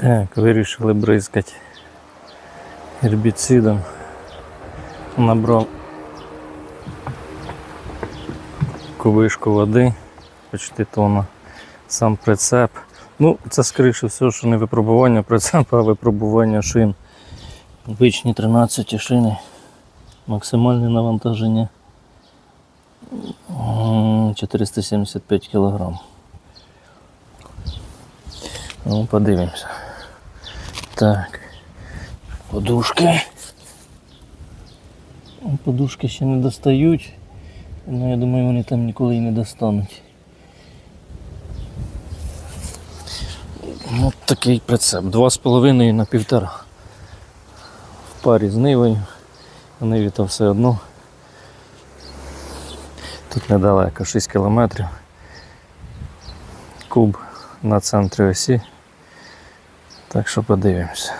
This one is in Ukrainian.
Так, вирішили бризкати гербіцидом. Набрав кубишку води, почти тонна, сам прицеп. Ну, це скоріше все, що не випробування прицепа, а випробування шин. Обичні 13 шини. Максимальне навантаження 475 кг. Ну, подивимося. Так. Подушки. Ну, Подушки ще не достають. Ну, я думаю, вони там ніколи і не достануть. Ось такий прицеп. Два з половиною на півтора. В парі з нивою. Ниві то все одно. Тут недалеко, 6 кілометрів. Куб на центрі осі. Так що подивимося.